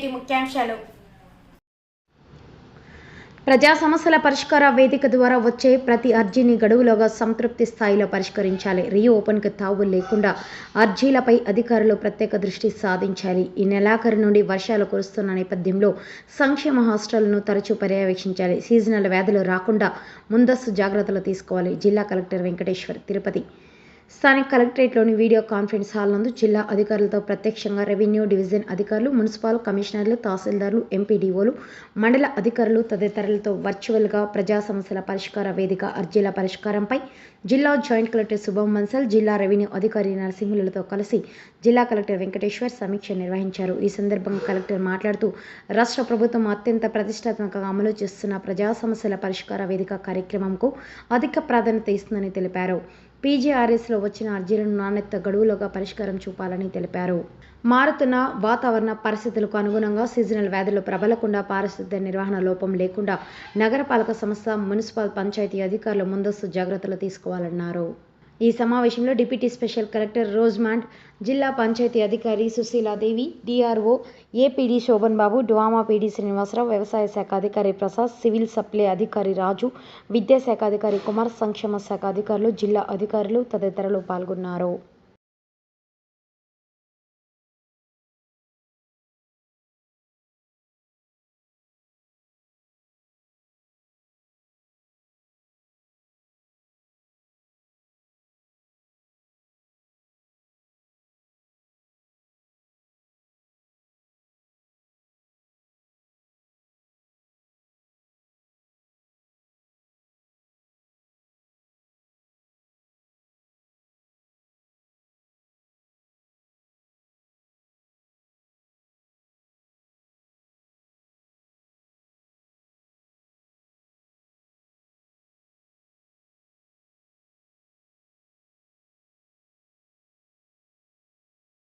నిర్వహించారు ప్రజా సమస్యల పరిష్కార వేదిక ద్వారా వచ్చే ప్రతి అర్జీని గడువులోగా సంతృప్తి స్థాయిలో పరిష్కరించాలి. రీఓపెన్కి తావు లేకుండా అర్జీలపై అధికారులు ప్రత్యేక దృష్టి సాధించాలి. ఈ నెలాఖరు నుండి వర్షాలు కురుస్తున్న నేపథ్యంలో సంక్షేమ హాస్టళ్ళను తరచూ పర్యవేక్షించాలి. సీజనల్ వ్యాధులు రాకుండా ముందస్తు జాగ్రత్తలు తీసుకోవాలి. జిల్లా కలెక్టర్ వెంకటేశ్వర్ తిరుపతి. స్థానిక కలెక్టరేట్లోని వీడియో కాన్ఫరెన్స్ హాల్ నందు జిల్లా అధికారులతో ప్రత్యక్షంగా రెవెన్యూ డివిజన్ అధికారులు మున్సిపల్ కమిషనర్లు తహసీల్దార్లు ఎంపీడీఓలు మండల అధికారులు తదితరులతో వర్చువల్గా ప్రజా సమస్యల పరిష్కార వేదిక అర్జీల పరిష్కారంపై జిల్లా జాయింట్ కలెక్టర్ శుభం బన్సల్ జిల్లా రెవెన్యూ అధికారి నరసింహులతో కలిసి జిల్లా కలెక్టర్ వెంకటేశ్వర్ సమీక్ష నిర్వహించారు. ఈ సందర్భంగా కలెక్టర్ మాట్లాడుతూ రాష్ట్ర ప్రభుత్వం అత్యంత ప్రతిష్టాత్మకంగా అమలు చేస్తున్న ప్రజా సమస్యల పరిష్కార వేదిక కార్యక్రమంకు అధిక ప్రాధాన్యత ఇస్తుందని తెలిపారు. పీజీఆర్ఎస్లో వచ్చిన అర్జీలను నాణ్యత గడువులోగా పరిష్కారం చూపాలని తెలిపారు. మారుతున్న వాతావరణ పరిస్థితులకు అనుగుణంగా సీజనల్ వ్యాధులు ప్రబలకుండా పారిశుద్ధ్య నిర్వహణ లోపం లేకుండా నగరపాలక సంస్థ మున్సిపల్ పంచాయతీ అధికారులు ముందస్తు జాగ్రత్తలు తీసుకోవాలన్నారు. ఈ సమావేశంలో డిప్యూటీ స్పెషల్ కలెక్టర్ రోజ్మాండ్ జిల్లా పంచాయతీ అధికారి Sushila Devi DRO APD Shobhan Babu DWMA PD Srinivasa Rao వ్యవసాయ శాఖ అధికారి ప్రసాద్ సివిల్ సప్లై అధికారి రాజు విద్యాశాఖ అధికారి కుమార్ సంక్షేమ శాఖ అధికారులు జిల్లా అధికారులు తదితరులు పాల్గొన్నారు.